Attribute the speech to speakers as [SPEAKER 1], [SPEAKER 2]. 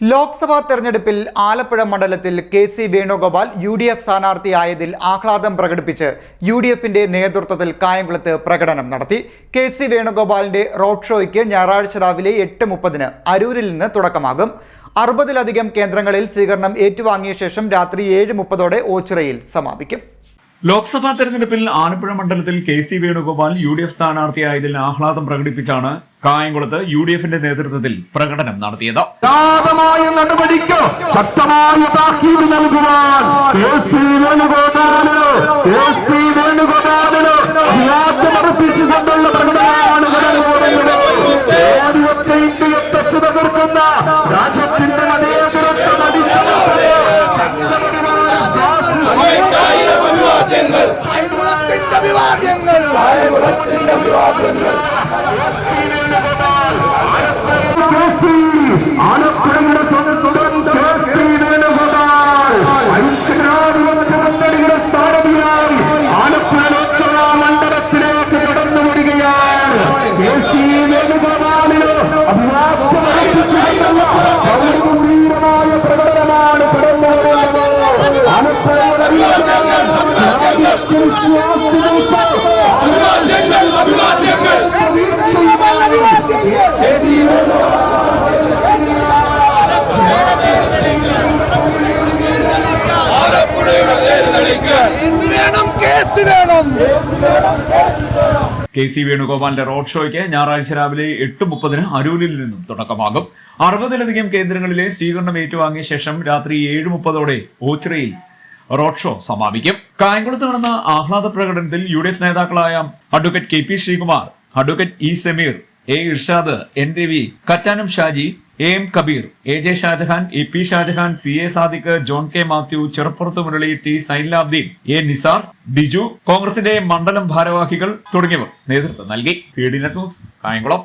[SPEAKER 1] ലോക്സഭാ തെരഞ്ഞെടുപ്പിൽ ആലപ്പുഴ മണ്ഡലത്തിൽ K C Venugopal U D F സ്ഥാനാർത്ഥിയായതിൽ ആഹ്ലാദം പ്രകടിപ്പിച്ച് യു ഡി എഫിന്റെ നേതൃത്വത്തിൽ കായംകുളത്ത് പ്രകടനം നടത്തി. കെ സി വേണുഗോപാലിന്റെ റോഡ് ഷോയ്ക്ക് ഞായറാഴ്ച രാവിലെ എട്ട് മുപ്പതിന് അരൂരിൽ നിന്ന് തുടക്കമാകും. അറുപതിലധികം കേന്ദ്രങ്ങളിൽ സ്വീകരണം ഏറ്റുവാങ്ങിയ ശേഷം രാത്രി ഏഴ് മുപ്പതോടെ ഓച്ചിറയിൽ സമാപിക്കും.
[SPEAKER 2] ലോക്സഭാ തെരഞ്ഞെടുപ്പിൽ ആലപ്പുഴ മണ്ഡലത്തിൽ K C Venugopal U D F സ്ഥാനാർത്ഥിയായതിൽ ആഹ്ലാദം പ്രകടിപ്പിച്ചാണ് കായംകുളത്ത് യു ഡി എഫിന്റെ നേതൃത്വത്തിൽ പ്രകടനം നടത്തിയത്.
[SPEAKER 3] നടപടിക്ക് ശക്തമായ താക്കീത് നൽകുവാൻ
[SPEAKER 4] Hallelujah.
[SPEAKER 2] കെ സി വേണുഗോപാലിന്റെ റോഡ് ഷോയ്ക്ക് ഞായറാഴ്ച രാവിലെ എട്ട് മുപ്പതിന് അരൂരിൽ നിന്നും തുടക്കമാകും. അറുപതിലധികം കേന്ദ്രങ്ങളിലെ സ്വീകരണം ഏറ്റുവാങ്ങിയ ശേഷം രാത്രി ഏഴ് മുപ്പതോടെ ഓച്ചിറയിൽ റോഡ് ഷോ സമാപിക്കും. കായംകുളത്ത് നടന്ന ആഹ്ലാദ പ്രകടനത്തിൽ യു ഡി എഫ് നേതാക്കളായ advocate K P Sreekumar advocate E Sameer A Irshad N Ravi Kattanam Shaji A M Kabeer A J Shajahan A P Shajahan C A Sadiq John K Mathew Cheruppurath Murali T Zainulabdeen A Nisar Biju കോൺഗ്രസിന്റെ മണ്ഡലം ഭാരവാഹികൾ തുടങ്ങിയവർ നേതൃത്വം നൽകി. C D net news Kayamkulam.